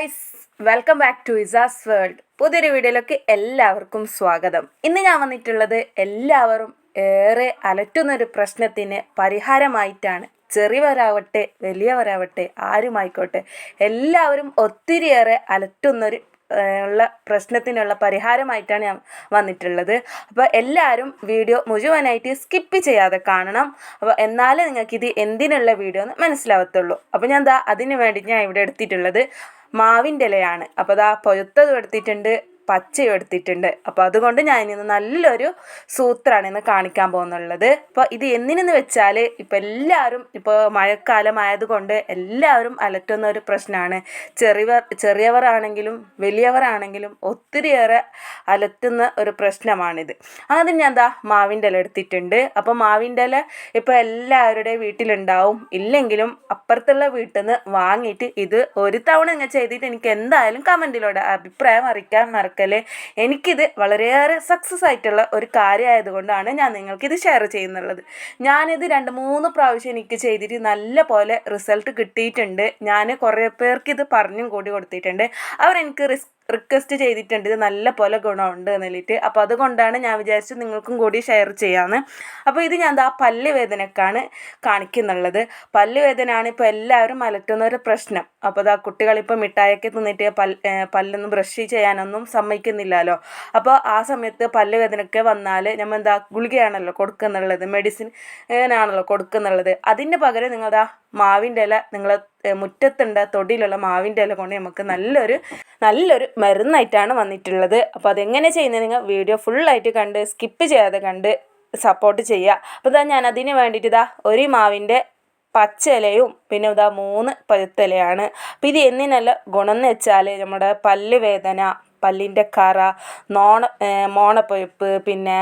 Guys welcome back to Isa's world പുതിയൊരു വീഡിയോയിലേക്ക് എല്ലാവർക്കും സ്വാഗതം. ഇന്ന് ഞാൻ വന്നിട്ടുള്ളത് എല്ലാവരും ഏറെ അലട്ടുന്നൊരു പ്രശ്നത്തിന് പരിഹാരമായിട്ടാണ്. ചെറിയവരാവട്ടെ വലിയവരാവട്ടെ ആരുമായിക്കോട്ടെ എല്ലാവരും ഒത്തിരിയേറെ അലറ്റുന്നൊരു ഉള്ള പ്രശ്നത്തിനുള്ള പരിഹാരമായിട്ടാണ് ഞാൻ വന്നിട്ടുള്ളത്. അപ്പോൾ എല്ലാവരും വീഡിയോ മുഴുവനായിട്ട് സ്കിപ്പ് ചെയ്യാതെ കാണണം. അപ്പോൾ എന്നാലേ നിങ്ങൾക്കിത് എന്തിനുള്ള വീഡിയോ എന്ന് മനസ്സിലാവത്തുള്ളൂ. അപ്പോൾ ഞാൻ ദാ അതിന് വേണ്ടി ഞാൻ ഇവിടെ എടുത്തിട്ടുള്ളത് മാവിന്റെ ഇലയാണ്. അപ്പോൾ ദാ പൊഴുത്തതും എടുത്തിട്ടുണ്ട്. പച്ചയും എടുത്തിട്ടുണ്ട് അപ്പോൾ അതുകൊണ്ട് ഞാൻ ഇന്ന് നല്ലൊരു സൂത്രമാണ് ഇന്ന് കാണിക്കാൻ പോകുന്നുള്ളത്. അപ്പോൾ ഇത് എന്തിനെന്ന് വെച്ചാൽ ഇപ്പോൾ എല്ലാവരും ഇപ്പോൾ മഴക്കാലമായതുകൊണ്ട് എല്ലാവരും അലറ്റുന്ന ഒരു പ്രശ്നമാണ് ചെറിയവർ ചെറിയവരാണെങ്കിലും വലിയവരാണെങ്കിലും ഒത്തിരിയേറെ അലറ്റുന്ന ഒരു പ്രശ്നമാണിത്. ആദ്യം ഞാൻ എന്താ മാവിന്റെ ഇല എടുത്തിട്ടുണ്ട്. അപ്പോൾ മാവിന്റെ ഇല ഇപ്പോൾ എല്ലാവരുടെയും വീട്ടിലുണ്ടാവും. ഇല്ലെങ്കിലും അപ്പുറത്തുള്ള വീട്ടിൽ നിന്ന് വാങ്ങിയിട്ട് ഇത് ഒരു തവണ ഇങ്ങനെ ചെയ്തിട്ട് എനിക്ക് എന്തായാലും കമന്റിലൂടെ അഭിപ്രായം അറിയിക്കാൻ മറക്കല്ലേ എനിക്കിത് വളരെയേറെ സക്സസ് ആയിട്ടുള്ള ഒരു കാര്യമായതുകൊണ്ടാണ് ഞാൻ നിങ്ങൾക്കിത് ഷെയർ ചെയ്യുന്നുള്ളത്. ഞാനിത് രണ്ട് മൂന്ന് പ്രാവശ്യം എനിക്ക് ചെയ്തിട്ട് നല്ല പോലെ റിസൾട്ട് കിട്ടിയിട്ടുണ്ട്. ഞാൻ കുറേ പേർക്ക് ഇത് പറഞ്ഞും കൂടി കൊടുത്തിട്ടുണ്ട്. അവരെനിക്ക് റിസ് റിക്വസ്റ്റ് ചെയ്തിട്ടുണ്ട് ഇത് നല്ല പോലെ ഗുണമുണ്ട് എന്നിട്ട്. അപ്പോൾ അതുകൊണ്ടാണ് ഞാൻ വിചാരിച്ചു നിങ്ങൾക്കും കൂടി ഷെയർ ചെയ്യാമെന്ന് അപ്പോൾ ഇത് ഞാൻ ആ പല്ല് വേദനക്കാണ് കാണിക്കുന്നുള്ളത്. പല്ല് വേദനയാണ് ഇപ്പോൾ എല്ലാവരും അലട്ടുന്ന ഒരു പ്രശ്നം. അപ്പോൾ ദാ കുട്ടികളിപ്പോൾ മിഠായിയൊക്കെ തിന്നിട്ട് പല്ല് പല്ലൊന്നും ബ്രഷ് ചെയ്യാനൊന്നും സമ്മതിക്കുന്നില്ലല്ലോ. അപ്പോൾ ആ സമയത്ത് പല്ല് വേദനയൊക്കെ വന്നാൽ നമ്മൾ എന്താ ഗുളികയാണല്ലോ കൊടുക്കുന്നുള്ളത് മെഡിസിൻ ആണല്ലോ കൊടുക്കുന്നുള്ളത്. അതിന് പകരം നിങ്ങളതാ മാവിന്റെ ഇല നിങ്ങൾ മുറ്റത്തുണ്ട്. തൊടിയിലുള്ള മാവിന്റെ ഇല കൊണ്ട് നമുക്ക് നല്ലൊരു നല്ലൊരു മരുന്നായിട്ടാണ് വന്നിട്ടുള്ളത്. അപ്പോൾ അതെങ്ങനെ ചെയ്യുന്നത് നിങ്ങൾ വീഡിയോ ഫുള്ളായിട്ട് കണ്ട് സ്കിപ്പ് ചെയ്യാതെ കണ്ട് സപ്പോർട്ട് ചെയ്യുക. അപ്പോൾ ഇതാ ഞാൻ അതിന് വേണ്ടിയിട്ട് ഇതാ ഒരു മാവിന്റെ പച്ച ഇലയും പിന്നെ ഇതാ മൂന്ന് പഴുത്തിലയാണ് അപ്പോൾ ഇത് എന്തിനല്ല ഗുണം എന്ന് വെച്ചാൽ നമ്മുടെ പല്ല് വേദന പല്ലിന്റെ കറ നോണ മോണപ്പൊഴുപ്പ് പിന്നെ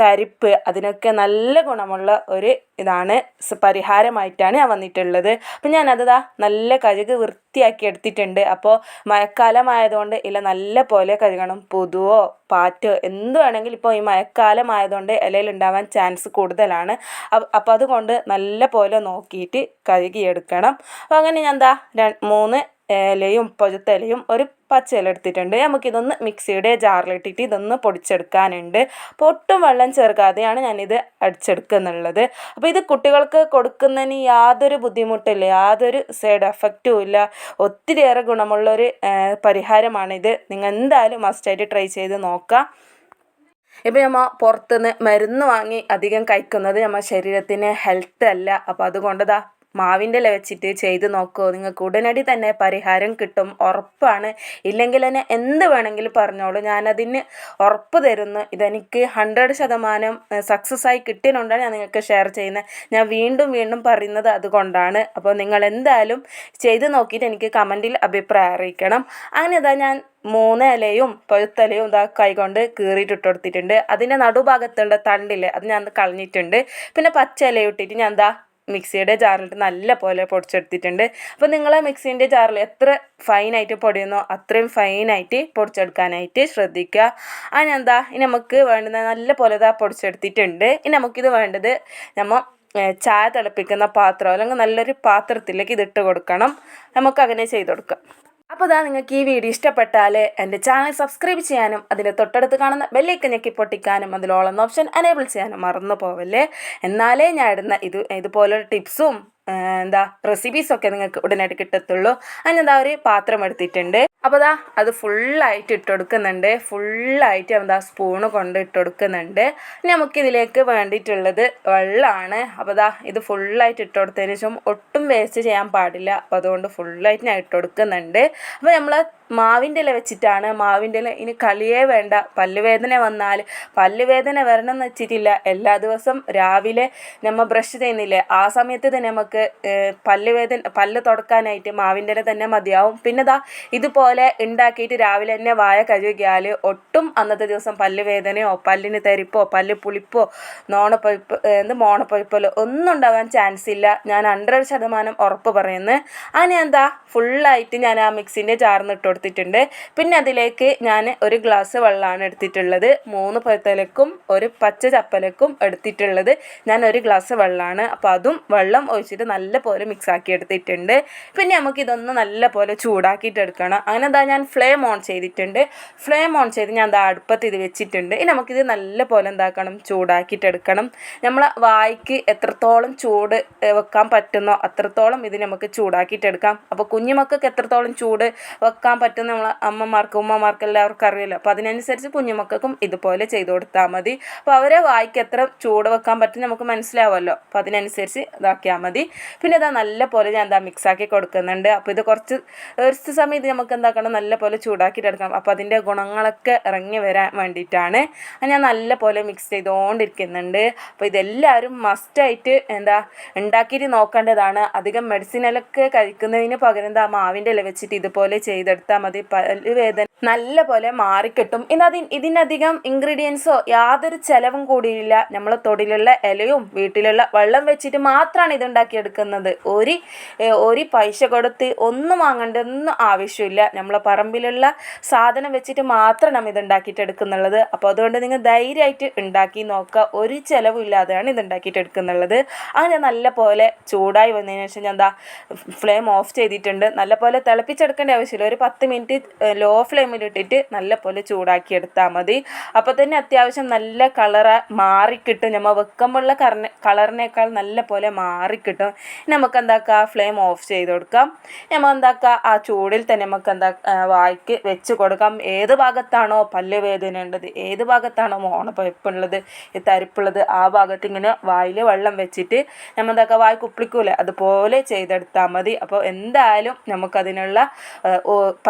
തരിപ്പ് അതിനൊക്കെ നല്ല ഗുണമുള്ള ഒരു ഇതാണ്. പരിഹാരമായിട്ടാണ് വന്നിട്ടുള്ളത്. അപ്പം ഞാൻ ദാ നല്ല കഴുക് വൃത്തിയാക്കി എടുത്തിട്ടുണ്ട്. അപ്പോൾ മഴക്കാലമായതുകൊണ്ട് ഇല നല്ല പോലെ കഴുകണം. പുതുവോ പാറ്റോ എന്ത് വേണമെങ്കിലും ഇപ്പോൾ ഈ മഴക്കാലമായതുകൊണ്ട് ഇലയിൽ ഉണ്ടാവാൻ ചാൻസ് കൂടുതലാണ്. അപ്പോൾ അതുകൊണ്ട് നല്ല പോലെ നോക്കിയിട്ട് കഴുകിയെടുക്കണം. അപ്പോൾ അങ്ങനെ ഞാൻ എന്താ മൂന്ന് ഇലയും പഴുത്ത ഇലയും ഒരു പച്ച ഇല എടുത്തിട്ടുണ്ട്. നമുക്കിതൊന്ന് മിക്സിയുടെ ജാറിലിട്ടിട്ട് ഇതൊന്ന് പൊടിച്ചെടുക്കാനുണ്ട്. അപ്പോൾ ഒട്ടും വെള്ളം ചേർക്കാതെയാണ് ഞാനിത് അടിച്ചെടുക്കുന്നുള്ളത്. അപ്പോൾ ഇത് കുട്ടികൾക്ക് കൊടുക്കുന്നതിന് യാതൊരു ബുദ്ധിമുട്ടില്ല യാതൊരു സൈഡ് എഫക്റ്റും ഇല്ല. ഒത്തിരിയേറെ ഗുണമുള്ളൊരു പരിഹാരമാണിത്. നിങ്ങൾ എന്തായാലും മസ്റ്റായിട്ട് ട്രൈ ചെയ്ത് നോക്കാം. ഇപ്പം നമ്മൾ പുറത്തുനിന്ന് മരുന്ന് വാങ്ങി അധികം കഴിക്കുന്നത് നമ്മുടെ ശരീരത്തിന് ഹെൽത്ത് അല്ല. അപ്പോൾ അതുകൊണ്ടതാ മാവിന്റെ ഇല വെച്ചിട്ട് ചെയ്ത് നോക്കുമോ നിങ്ങൾക്ക് ഉടനടി തന്നെ പരിഹാരം കിട്ടും. ഉറപ്പാണ്. ഇല്ലെങ്കിൽ തന്നെ എന്ത് വേണമെങ്കിലും പറഞ്ഞോളൂ. ഞാനതിന് ഉറപ്പ് തരുന്നു. ഇതെനിക്ക് ഹൺഡ്രഡ് ശതമാനം സക്സസ് ആയി കിട്ടിയതുകൊണ്ടാണ് ഞാൻ നിങ്ങൾക്ക് ഷെയർ ചെയ്യുന്നത്. ഞാൻ വീണ്ടും വീണ്ടും പറയുന്നത് അതുകൊണ്ടാണ്. അപ്പോൾ നിങ്ങൾ എന്തായാലും ചെയ്ത് നോക്കിയിട്ട് എനിക്ക് കമന്റിൽ അഭിപ്രായം അറിയിക്കണം. അങ്ങനെ ഇതാ ഞാൻ മൂന്ന് ഇലയും പഴുത്തലയും ഇതാ കൈകൊണ്ട് കീറിയിട്ട് ഇട്ട് കൊടുത്തിട്ടുണ്ട്. അതിന്റെ നടുഭാഗത്തുള്ള തണ്ടില്ലേ അത് ഞാൻ കളഞ്ഞിട്ടുണ്ട്. പിന്നെ പച്ച ഇല ഇട്ടിട്ട് ഞാൻ എന്താ മിക്സിയുടെ ജാറിലിട്ട് നല്ല പോലെ പൊടിച്ചെടുത്തിട്ടുണ്ട്. അപ്പോൾ നിങ്ങൾ മിക്സീന്റെ ജാറിൽ എത്ര ഫൈനായിട്ട് പൊടിയുന്നോ അത്രയും ഫൈനായിട്ട് പൊടിച്ചെടുക്കാനായിട്ട് ശ്രദ്ധിക്കുക. അതിനെന്താ ഇനി നമുക്ക് വേണ്ടുന്ന നല്ല പോലെ ഇതാ പൊടിച്ചെടുത്തിട്ടുണ്ട്. ഇനി നമുക്കിത് വേണ്ടത് നമ്മൾ ചായ തിളപ്പിക്കുന്ന പാത്രം അല്ലെങ്കിൽ നല്ലൊരു പാത്രത്തിലേക്ക് ഇതിട്ട് കൊടുക്കണം. നമുക്ക് അങ്ങനെ ചെയ്ത് കൊടുക്കാം. അപ്പോൾ ഇതാ നിങ്ങൾക്ക് ഈ വീഡിയോ ഇഷ്ടപ്പെട്ടാൽ എന്റെ ചാനൽ സബ്സ്ക്രൈബ് ചെയ്യാനും അതിന്റെ തൊട്ടടുത്ത് കാണുന്ന ബെല്ലൈക്കൻ ഞെക്കി പൊട്ടിക്കാനും അതിലോളം ഓപ്ഷൻ എനേബിൾ ചെയ്യാനും മറന്നു പോവല്ലേ? എന്നാലേ ഞാൻ ഇടുന്ന ഇത് ഇതുപോലുള്ള ടിപ്സും എന്താ റെസിപ്പീസൊക്കെ നിങ്ങൾക്ക് ഉടനടി കിട്ടത്തുള്ളൂ. അതിനെന്താ ഒരു പാത്രം എടുത്തിട്ടുണ്ട് അപ്പോൾ അതാ അത് ഫുള്ളായിട്ട് ഇട്ട് കൊടുക്കുന്നുണ്ട് ഫുള്ളായിട്ട് എന്താ സ്പൂണ് കൊണ്ട് ഇട്ട് കൊടുക്കുന്നുണ്ട് നമുക്കിതിലേക്ക് വേണ്ടിയിട്ടുള്ളത് വെള്ളമാണ് അപ്പോൾ അതാ ഇത് ഫുള്ളായിട്ട് ഇട്ട് കൊടുത്തതിന് ശേഷം ഒട്ടും വേസ്റ്റ് ചെയ്യാൻ പാടില്ല. അപ്പോൾ അതുകൊണ്ട് ഫുള്ളായിട്ട് ഞാൻ ഇട്ട് കൊടുക്കുന്നുണ്ട് അപ്പോൾ നമ്മൾ മാവിന്റെ ഇല വെച്ചിട്ടാണ്. മാവിന്റെ ഇല ഇനി കളിയേ വേണ്ട. പല്ലുവേദന വന്നാൽ പല്ലുവേദന വരണം എന്ന് വെച്ചിട്ടില്ല. എല്ലാ ദിവസം രാവിലെ നമ്മൾ ബ്രഷ് ചെയ്യുന്നില്ലേ? ആ സമയത്ത് തന്നെ നമുക്ക് പല്ലുവേദന പല്ല് തുടക്കാനായിട്ട് മാവിന്റെ ഇല തന്നെ മതിയാവും. പിന്നെ ദാ ഇതുപോലെ ഉണ്ടാക്കിയിട്ട് രാവിലെ തന്നെ വായ കഴുകിയാൽ ഒട്ടും അന്നത്തെ ദിവസം പല്ലുവേദനയോ പല്ലിന് തെരിപ്പോ പല്ല് പുളിപ്പോ നോണപ്പൊയ്പ്പ് എന്ത് മോണപ്പൊയ്പ്പലോ ഒന്നും ഉണ്ടാകാൻ ചാൻസ് ഇല്ല. ഞാൻ ഹൺഡ്രഡ് ശതമാനം ഉറപ്പ് പറയുന്നത് അങ്ങനെ എന്താ ഫുള്ളായിട്ട് ഞാൻ ആ മിക്സിന്റെ ഇട്ട് കൊടുത്തിട്ടുണ്ട്. പിന്നെ അതിലേക്ക് ഞാൻ ഒരു ഗ്ലാസ് വെള്ളമാണ് എടുത്തിട്ടുള്ളത്. മൂന്ന് പത്തലക്കും ഒരു പച്ച ചപ്പലക്കും എടുത്തിട്ടുള്ളത്. ഞാൻ ഒരു ഗ്ലാസ് വെള്ളമാണ്. അപ്പോൾ അതും വെള്ളം ഒഴിച്ചിട്ട് നല്ല പോലെ മിക്സ് ആക്കി എടുത്തിട്ടുണ്ട്. പിന്നെ നമുക്ക് ഇതൊന്ന് നല്ല പോലെ ചൂടാക്കിയിട്ട് എടുക്കണം. അങ്ങനെ എന്താ ഞാൻ ഫ്ലെയിം ഓൺ ചെയ്തിട്ടുണ്ട്. ഫ്ലെയിം ഓൺ ചെയ്ത് ഞാൻ എന്താ അടുപ്പത്ത് ഇത് വെച്ചിട്ടുണ്ട്. ഇനി നമുക്കിത് നല്ല പോലെ എന്താക്കണം? ചൂടാക്കിയിട്ട് എടുക്കണം. നമ്മൾ വായിക്ക് എത്രത്തോളം ചൂട് വെക്കാൻ പറ്റുന്നോ അത്രത്തോളം ഇത് നമുക്ക് ചൂടാക്കിയിട്ട് എടുക്കാം. അപ്പോൾ കുഞ്ഞുമക്കൾക്ക് എത്രത്തോളം ചൂട് വെക്കാൻ പറ്റും നമ്മളെ അമ്മമാർക്ക് ഉമ്മമാർക്ക് എല്ലാവർക്കും അറിയില്ല അപ്പോൾ അതിനനുസരിച്ച് കുഞ്ഞുമക്കൾക്കും ഇതുപോലെ ചെയ്തു കൊടുത്താൽ മതി. അപ്പോൾ അവരെ വായിക്ക് എത്ര ചൂട് വെക്കാൻ പറ്റും നമുക്ക് മനസ്സിലാവുമല്ലോ. അപ്പോൾ അതിനനുസരിച്ച് ഇതാക്കിയാൽ മതി. പിന്നെ ഇതാ നല്ല പോലെ ഞാൻ എന്താ മിക്സാക്കി കൊടുക്കുന്നുണ്ട്. അപ്പോൾ ഇത് കുറച്ച് ഒരു സമയം ഇത് നമുക്ക് എന്താക്കണം? നല്ല പോലെ ചൂടാക്കിയിട്ട് എടുക്കാം അപ്പോൾ അതിന്റെ ഗുണങ്ങളൊക്കെ ഇറങ്ങി വരാൻ വേണ്ടിയിട്ടാണ്. ഞാൻ നല്ല പോലെ മിക്സ് ചെയ്തുകൊണ്ടിരിക്കുന്നുണ്ട്. അപ്പോൾ ഇതെല്ലാവരും മസ്റ്റായിട്ട് എന്താ ഉണ്ടാക്കിയിട്ട് നോക്കേണ്ടതാണ്. അധികം മെഡിസിനലൊക്കെ കഴിക്കുന്നതിന് പകരം എന്താ മാവിന്റെ ഇല വെച്ചിട്ട് ഇതുപോലെ ചെയ്തെടുത്താൽ മതി. പല്ലുവേദന നല്ല പോലെ മാറിക്കിട്ടും. ഇന്നതി ഇതിനധികം ഇൻഗ്രീഡിയൻസോ യാതൊരു ചെലവും കൂടിയില്ല. നമ്മൾ തൊടിലുള്ള ഇലയും വീട്ടിലുള്ള വെള്ളം വെച്ചിട്ട് മാത്രമാണ് ഇതുണ്ടാക്കിയെടുക്കുന്നത്. ഒരു ഒരു പൈസ കൊടുത്ത് ഒന്നും വാങ്ങേണ്ട ഒന്നും ആവശ്യമില്ല. നമ്മളെ പറമ്പിലുള്ള സാധനം വെച്ചിട്ട് മാത്രം നമ്മൾ ഇത് ഉണ്ടാക്കിയിട്ട് എടുക്കുന്നുള്ളത്. അപ്പോൾ അതുകൊണ്ട് നിങ്ങൾ ധൈര്യമായിട്ട് ഉണ്ടാക്കി നോക്കുക. ഒരു ചിലവും ഇല്ലാതെയാണ് ഇത് ഉണ്ടാക്കിയിട്ട് എടുക്കുന്നുള്ളത് അങ്ങനെ നല്ല പോലെ ചൂടായി വന്നതിന് ശേഷം ഞാൻ എന്താ ഫ്ലെയിം ഓഫ് ചെയ്തിട്ടുണ്ട്. നല്ല പോലെ തിളപ്പിച്ചെടുക്കേണ്ട ആവശ്യമില്ല. ഒരു പത്ത് മിനിറ്റ് ലോ ഫ്ലെയിമിലിട്ടിട്ട് നല്ല പോലെ ചൂടാക്കി എടുത്താൽ മതി. അപ്പോൾ തന്നെ അത്യാവശ്യം നല്ല കളറ് മാറിക്കിട്ടും. നമ്മൾ വെക്കുമ്പോഴുള്ള കറ കളറിനേക്കാൾ നല്ല പോലെ മാറിക്കിട്ടും നമുക്ക് എന്താക്കുക ഫ്ലെയിം ഓഫ് ചെയ്ത് കൊടുക്കാം. നമ്മൾ എന്താക്കുക ആ ചൂടിൽ തന്നെ നമുക്ക് എന്താ വായിക്ക് വെച്ച് കൊടുക്കാം. ഏത് ഭാഗത്താണോ പല്ല് വേദന ഉള്ളത് ഏത് ഭാഗത്താണോ മോണപ്പഴുപ്പുള്ളത് ഈ തരിപ്പുള്ളത് ആ ഭാഗത്ത് ഇങ്ങനെ വായിൽ വെള്ളം വെച്ചിട്ട് നമ്മൾ എന്താക്കുക വായി കുപ്പിളിക്കൂലേ? അതുപോലെ ചെയ്തെടുത്താൽ മതി. അപ്പോൾ എന്തായാലും നമുക്കതിനുള്ള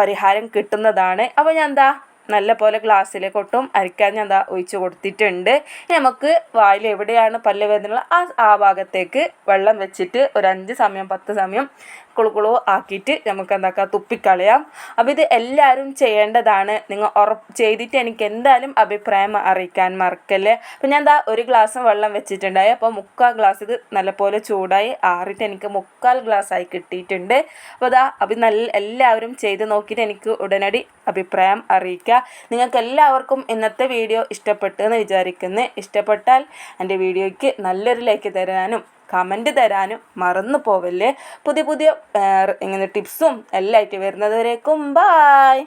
പരിഹാരം കിട്ടുന്നതാണ്. അപ്പോൾ ഞാൻ എന്താ നല്ല പോലെ ഗ്ലാസ്സിലേക്ക് ഒട്ടും അരിക്കാൻ ഞാൻ എന്താ ഒഴിച്ച് കൊടുത്തിട്ടുണ്ട്. നമുക്ക് വായിൽ എവിടെയാണ് പല്ല് വേദന ആ ആ ഭാഗത്തേക്ക് വെള്ളം വെച്ചിട്ട് ഒരു അഞ്ച് സമയം പത്ത് സമയം കുളുകുളു ആക്കിയിട്ട് നമുക്ക് എന്താക്കാം തുപ്പിക്കളയാം. അപ്പോൾ ഇത് എല്ലാവരും ചെയ്യേണ്ടതാണ്. നിങ്ങൾ ഉറപ്പ് ചെയ്തിട്ട് എനിക്ക് എന്തായാലും അഭിപ്രായം അറിയിക്കാൻ മറക്കല്ലേ. അപ്പോൾ ഞാൻ എന്താ ഒരു ഗ്ലാസ് വെള്ളം വെച്ചിട്ടുണ്ടായി. അപ്പോൾ മുക്കാൽ ഗ്ലാസ് ഇത് നല്ലപോലെ ചൂടായി ആറിയിട്ട് എനിക്ക് മുക്കാൽ ഗ്ലാസ് ആയി കിട്ടിയിട്ടുണ്ട്. അപ്പോൾ അതാ അപ്പം നല്ല എല്ലാവരും ചെയ്ത് നോക്കിയിട്ട് എനിക്ക് ഉടനടി അഭിപ്രായം അറിയിക്കുക. നിങ്ങൾക്ക് എല്ലാവർക്കും ഇന്നത്തെ വീഡിയോ ഇഷ്ടപ്പെട്ടു എന്ന് വിചാരിക്കുന്നു. ഇഷ്ടപ്പെട്ടാൽ എന്റെ വീഡിയോയ്ക്ക് നല്ലൊരു ലൈക്ക് തരാനും കമന്റ് തരാനും മറന്നു പോവല്ലേ. പുതിയ പുതിയ ഇങ്ങനെ ടിപ്സും എല്ലാം ആയിട്ട് വരുന്നത് വരേക്കും ബായ്